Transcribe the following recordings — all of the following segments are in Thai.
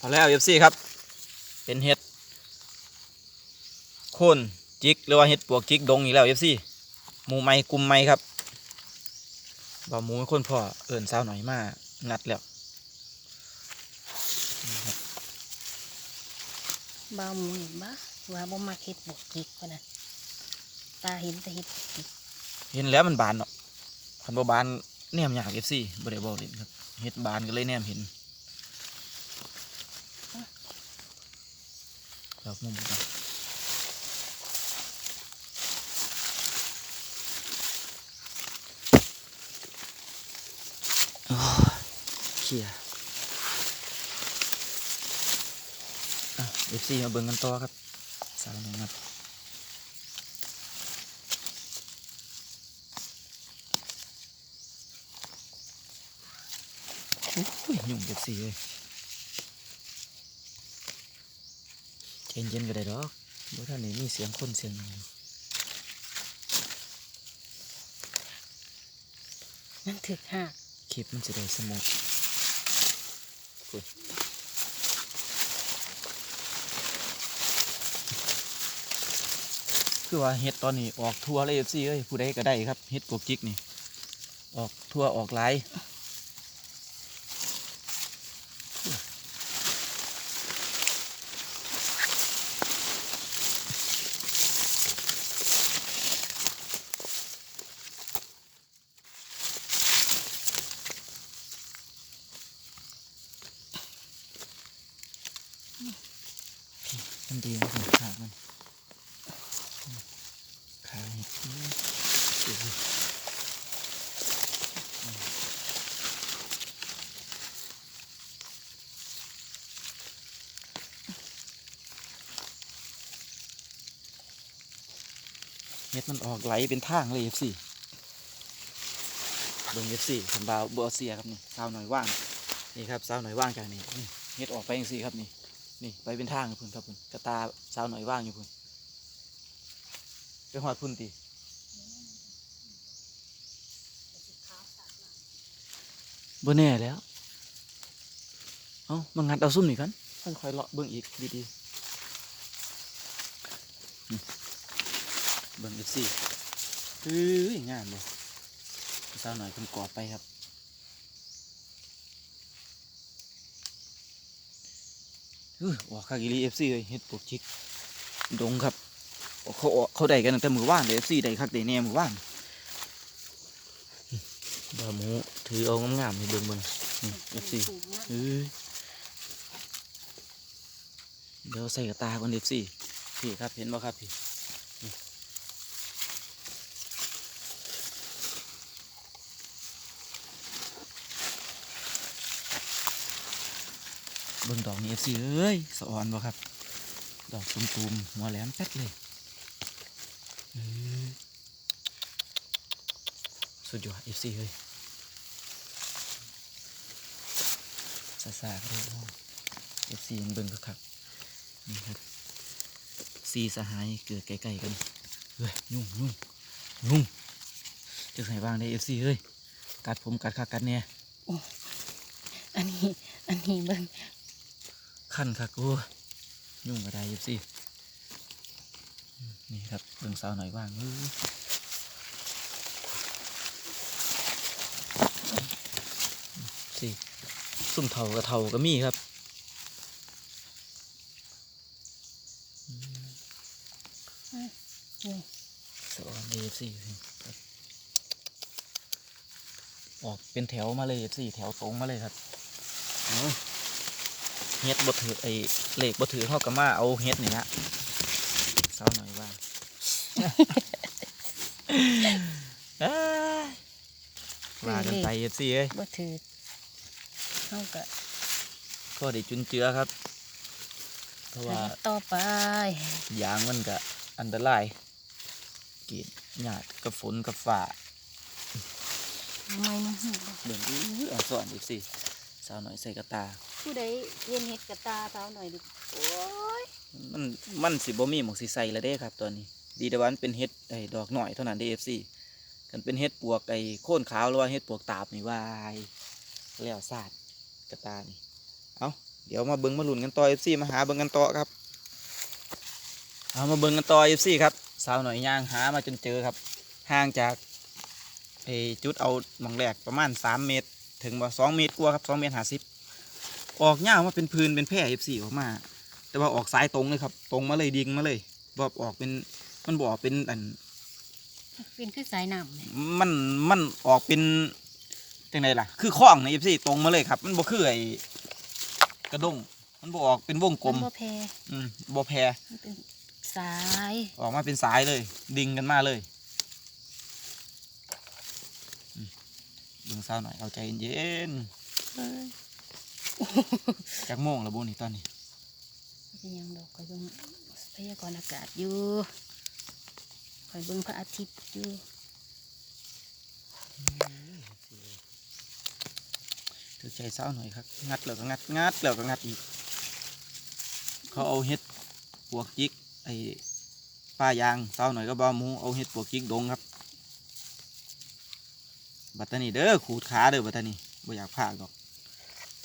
พอแล้วเอฟซีครับ เป็นเห็ดโคนจิกหรือว่าเห็ดปวกจิกดงอีกแล้วเอฟซีหมูไม้กลุ่มไม้ครับบ่าวหมูเป็นคนพ่อเอิ่นสาวหน่อยมางัดแล้วบ้าหมูเห็นบ้าว่าบ่มาเฮ็ดบวกกิกพะนะตาเห็นแต่เฮ็ดบวกกิกเห็นแล้วมันบานเนาะคันบ่บานแนมยากเอฟซีบ่ได้บอกเล่นครับเห็ดบานก็เลยแนมเห็น ดอกมุมกันโอ้เขี่ยเอฟซีมาเบิ่งกันต่อครับสาวหนึ่งครับโอ้ยยุ่งเด็ดสีเลย เย็นเย็นๆก็ได้ดอกบ่ท่านนี่มีเสียงคนเสียงหยังมันถึกหักคลิปมันจะได้สมูทอุ๊ยคือว่าเฮ็ดตอนนี้ออกทัวร์เลยเอฟซีเอ้ยผู้ใดก็ได้ครับเฮ็ดกบจิกนี่ ออกทัวร์ออกไลน์ มันดีนะผมขามันขาเห็ดนี่สวยเห็ดมันออกไหลเป็นทางเลยเอฟซีเบิ่งเอฟซีผมบาวบัวเสียครับนี่สาวหน่อยว่าง นี่ครับสาวหน่อยว่างจากนี่นี่เห็ดออกไปเองสี่ครับนี่ นี่ไปเป็นทางพุ่นครับพุ่นกระตาสาวหน่อยว่างอยู่พุ่นไปหอดพุ่นตีบ่แน่แล้ว เอามางัดเอาซุ่มนี่กันค่อยเลาะเบิ่งอีกดีดีเบิ่งอีกสิเฮ้ยงามเลยสาวหน่อยเพิ่นกอดไปครับ ออออกคากิลีเอฟซีเลยเฮ็ดปกชิกดงครับ เขาเขาได้กันตั้งแต่มือว่านเลยเอฟซีได้คักเดแน่มือว่านบาหมูถือเอางามๆให้เบิ่งมันเอฟซีเออเดี๋ยวใส่กระตาก่อนเอฟซีพี่ครับเห็นบ่ครับพี่ เบิ่งดอกนี้เอฟซีเอ้ยสะอ่อนบ่ครับ ดอกตุ่มๆหัวแหลมแป๊ดเลยสุดยอดเอฟซีเฮ้ยซาซาๆก็ได้เอฟซีมันเบิ่งคักๆนี่ครับซีสหายเกิดใกล้ๆกันเฮ้ยยุ่งยุ่งยุ่งจะใส่บ้างได้เอฟซีเฮ้ยกัดผมกัดคักกัดเนี่ยอันนี้อันนี้เบิ่ง ขั้นคักโอ้ยุ่งก็ได้เอฟซีนี่ครับเบิ่งสาวหน่อยว่างเอ้ยสิสุ่มเถากับเถาก็มีครับนี่สอนเอฟซีออกเป็นแถวมาเลยเอฟซีแถวตรงมาเลยครับ เอาเฮ็ดบดถือไอ้เหล็กบดถือเข้ากับมาเอาเฮ็ดนี่ละเศร้าหน่อยว่างเอ้ยว่ากันไปเอฟซีเอ้ยบ่ถือเฮาก็ก็ได้จุนเจือครับ เพราะว่าต่อไปยางมันก็อันตรายกรีดหยาดกับฝนกับฝ่าไม่น้ำหูเบิ่งอื้ออ่อนสอนอีกสิสาวหน่อยใส่กระตา ผู้ใดเรียนเฮ็ดกระตาเท้าหน่อยดิโอ้ยมันมันสิบ่มีหมองสิใส่แล้วเด้ครับตอนนี้ ดีแต่ว่ามันเป็นเฮ็ดไอ้ดอกหน่อยเท่านั้นเด้ FC กันเป็นเฮ็ดปวกไอ้โค่นขาวหรือว่าเฮ็ดปวกตาบนี่วายแล้วซาดกระตานี่เอาเดี๋ยวมาเบิ้งมาลุ้นกันต่อ FC มาหาเบิ้งกันต่อครับเอามาเบิ้งกันต่อ FC ครับสาวหน่อยย่างหามาจนเจอครับห่างจากไอ้จุดเอาหมองแรกประมาณ 3 เมตร ถึงบ่2เมตรกว่าครับ2เมตร50ออกยาวมาเป็นพื้นเป็นแพร่ FC ออกมา แต่ว่าออกสายตรงเลยครับ ตรงมาเลยดิ่งมาเลยบออกเป็นมันบออกเป็นอันเป็นคือสายน้ำเนี่ยมันมันออกเป็นจังไดล่ะ คือข้องใน FC ตรงมาเลยครับ มันบ่คือไอ้กระด้งมันบ่ออกเป็นวงกลมนบ่แพรอืมบ่แพรมันเป็นสาย ออกมาเป็นสายเลย ดิ่งกันมาเลยอืม เบิ่งซาวหน่อยเอาใจเย็นเอ้ยๆจักโมงแล้วบุนี่ตอนนี้เป็นหยังดอกคอยเบิ่งพยากรณ์อากาศอยู่คอยเบิ่งพระอาทิตย์อยู่ถือใจซาวหน่อยครับ งัดแล้วก็งัด งัดแล้วก็งัดอีก เขาเอาเห็ดปวกจิกไอ้ป้ายางซาวหน่อยก็บ่าวหมูเอาเห็ดปวกจิกดงครับ บัตตานีเด้อขูดขาเด้อบัตตานีบ่อยากพากดอก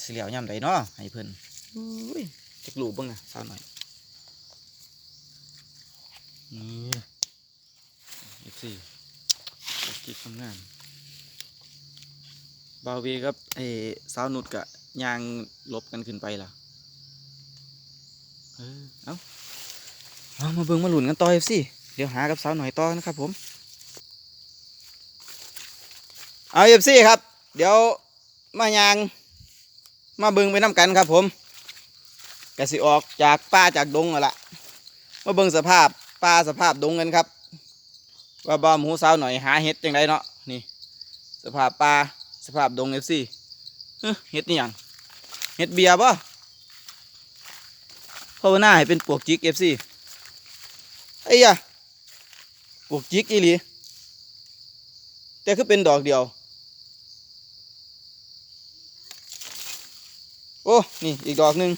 สิเหลียวย่ำใดเนาะให้เพิ่นอุ้ยจักลูกเบิ่งอะซาวหน่อยนี่อีกสี่ปวกจิกทำงานบาวเวกับไอ้สาวนุดกะยางลบกันขึ้นไปล่ะเออเอาเอามาเบิ่งมาหลุนกันต่อเอฟซีเดี๋ยวหากับสาวหน่อยต่อนะครับผม เอาเอฟซีครับ เดี๋ยวมายาง มาบิ่งไปน้ำกันครับ ผมกสิออกจากป่าจากดงนั่นละมาเบิ่งสภาพป่าสภาพดงกันครับ ว่าบ้าหมูสาวหน่อยหาเห็ดจังไดเนาะนี่ สภาพป่าสภาพดงเอฟซีเห็ดนี่ยังเห็ดเบียร์ป่ะภาวนาให้เป็นปวกจิกเอฟซีไอ้ยะปวกจิกอีหลีแต่คือเป็นดอกเดียว โอ้ นี่อีกดอกหนึ่ง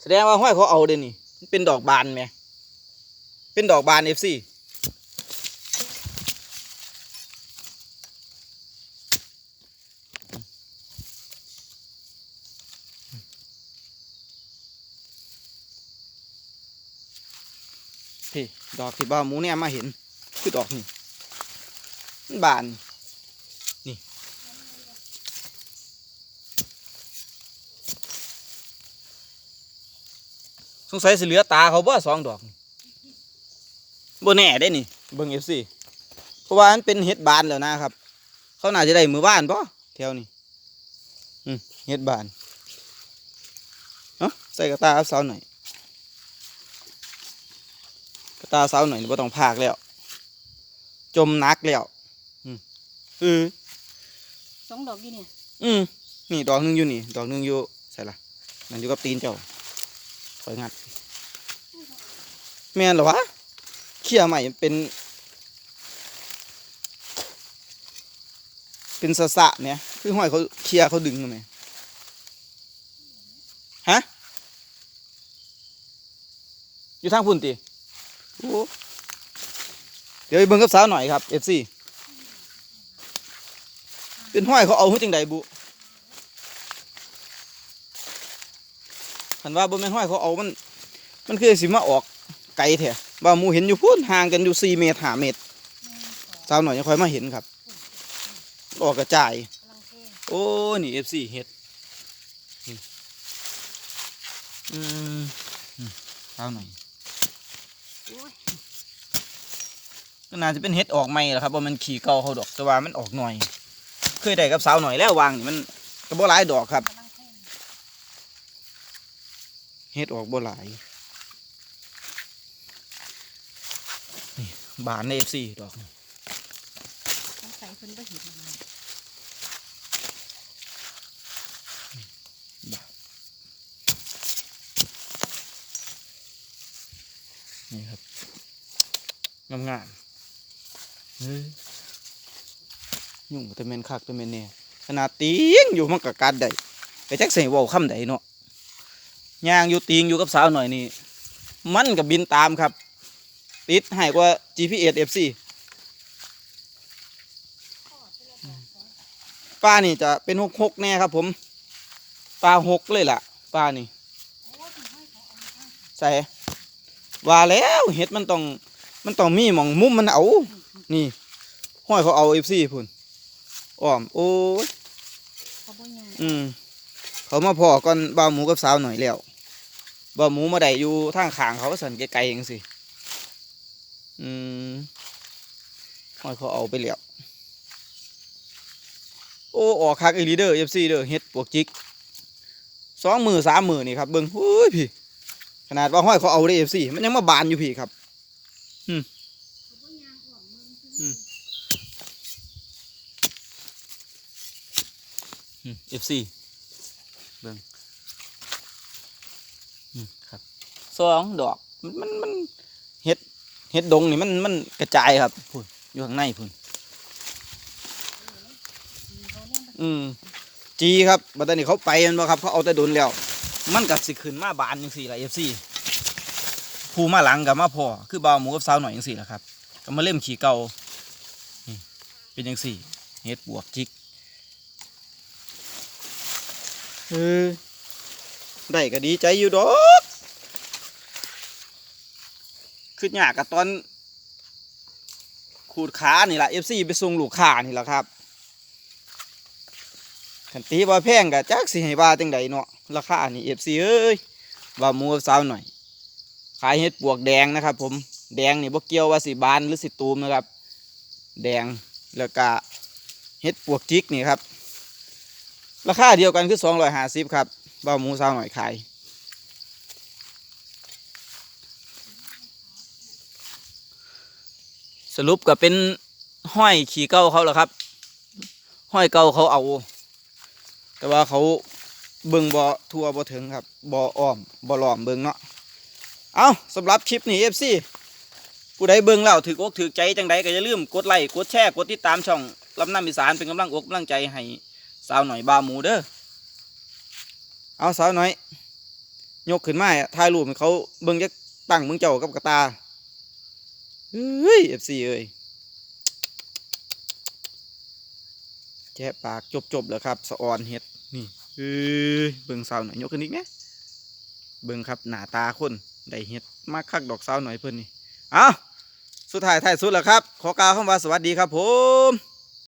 แสดงว่าห้อยเขาเอาเด่นนี่ มันเป็นดอกบานไหม เป็นดอกบานเอฟซีพี่ ดอกที่บ้าหมูเนี่ยมาเห็น คือดอกนี่มันบาน สงสัยสิเหลือตาเขาบ่สองดอกนี่บ่แน่ได้นี่เบิ่งเอฟซีเพราะว่ามันเป็นเห็ดบานแล้วนะครับ เขาน่าจะได้มือบ้านป่ะแถวนี้อืมเห็ดบานเนาะใส่กระตาเอาเสาหน่อยกระตาเสาหน่อยนี่บ่ต้องพากแล้ว จมนักแล้วอืมเออสองดอกอยู่เนี่ย อืมนี่ดอกหนึงอยู่นี่ ดอกหนึงอยู่ใส่ละนั่นอยู่กับตีนเจ้าค อยงัด แม่นเหรอวะเขี่ยใหม่เป็น เป็นสะสะเนี่ย คือห้อยเขาเขี่ยเขาดึงทำไมฮะ อยู่ทางพุ่นตีโอ้เดี๋ยวไปเบิ่งกับสาวหน่อยครับ FC เป็นห้อยเขาเอาหุ้จังใดบุ คันว่าบ่แม่นห้อยเขาเอามัน มันคือสิมาออกไกลแท้ว่าหมูเห็นอยู่พุ่นห่างกันอยู่สี่เมตรห้าเมตรสาวหน่อยยังค่อยมาเห็นครับ ออกกระจาย โอ้นี่เห็ดนี่อืมอืมสาวหน่อยก็น่าจะเป็นเห็ดออกใหม่แหละครับว่ามันขี่เก่าเขาดอกแต่ว่ามันออกหน่อย เคยได้กับสาวหน่อยแล้ววางนี่มันก็บ่หลายดอกครับ เทเฮ็ดออกบ่หลายนี่บานใน FC ดอกนี่สงสัยเพิ่นบ่เห็นมันนี่ครับงามงามๆเฮ้ยยุ่งแต่เมนคักแต่เมนเนี่ยขนาดตีงอยู่มันก็กัดได้ไปแจ็คใส่เว้าคำใดเนาะ ย่างอยู่ตีงอยู่กับสาวหน่อยนี่มันกับบินตามครับ ติดให้กว่า GPS FC ปลานี่จะเป็นหกหกแน่ครับผม ปลาหกเลยล่ะ ปลานี่ใส่ว่าแล้วเห็ดมันต้องมันต้องมีหมองมุมมันเอา นี่ ห้อยเขาเอาเอฟซีพุ่นอ้อม โอ้ยเขาบ่ยางอืม เขามาพอก่อนบ่าวหมูกับสาวหน่อยแล้ว บ่าหมูมาได้อยู่ทางขางเขาสันไกลๆเองสิอืมห้อยเขาเอาไปแล้วโอ้ออกคักอีลีเดอร์เอฟซีเด้อเฮ็ดปวกจิกสองมือสามมือนี่ครับเบิ้งเฮ้ยพี่ ขนาดว่าห้อยเขาเอาได้เอฟซีมันยังมาบานอยู่พี่ครับอืมอืมเอฟซีเบิ้งอืม ครับสองดอกมันมันมันเห็ดเห็ดดงนี่มันมันกระจายครับพุ่นอยู่ข้างในพุ่นอืมจีครับบัดนี้เขาไปแมันบ่ครับเขาเอาแต่โดนแล้ว มันก็สิขึ้นมาบานจังสี่ละเอฟซีผู้มาหลังกับมาพอคือบ่าวหมูกับสาวหน่อยจังสี่ละครับก็มาเล่มขี่เก่านี่เป็นจังสี่เฮ็ดบวกจิกเออ ได้ก็ดีใจอยู่ดอกคือยากกับตอน ขูดขานี่แหละเอฟซีไปส่งลูกค้านี่แหละครับขันตีว่าแพงกะจักสิให้ว่าจังใดเนาะราคานี่เอฟซีเอ้ยว่ามูกับสาวหน่อย ขายเห็ดปวกแดงนะครับ ผมแดงนี่บ่เกี่ยวว่าสิบานหรือสิตูมนะครับ แดงแล้วก็เห็ดปวกจิกนี่ครับ ราคาเดียวกันคือสองร้อยห้าสิบครับ บ่าหมูสาวหน่อยขายสรุปก็เป็นห้อยขี่เก้าเขาแหละครับ ห้อยเก้าเขาเอา แต่ว่าเขาเบิ่งบ่อทัวบ่ถึงครับบ่ออ้อมบ่หลอมเบิ่งเนาะเอาสำหรับคลิปนี้ FC ผู้ใดเบิ่งแล้วถืออกถือใจจังใดก็อย่าลืมกดไลค์กดแชร์กดติดตามช่องลำน้ำอีสานเป็นกำลังอกกำลังใจให้สาวหน่อยบาหมูเด้อ เอาสาวหน่อย ยกขึ้นมาถ่ายรูปให้เขาเบิ่งจักตั้งมึงเจ้ากับกระตาเฮ้ย FC เอ้ยแจะปากจบๆแล้วครับสะออนเฮ็ดนี่เอ้ยเบิ่งสาวหน่อยยกขึ้นอีกไหมเบิ่งครับหน้าตาคนได้เฮ็ดมากคักดอกสาวหน่อยเพิ่นนี่เอาสุดท้ายท้ายสุดแล้วครับ ขอกล่าวคำว่าสวัสดีครับผม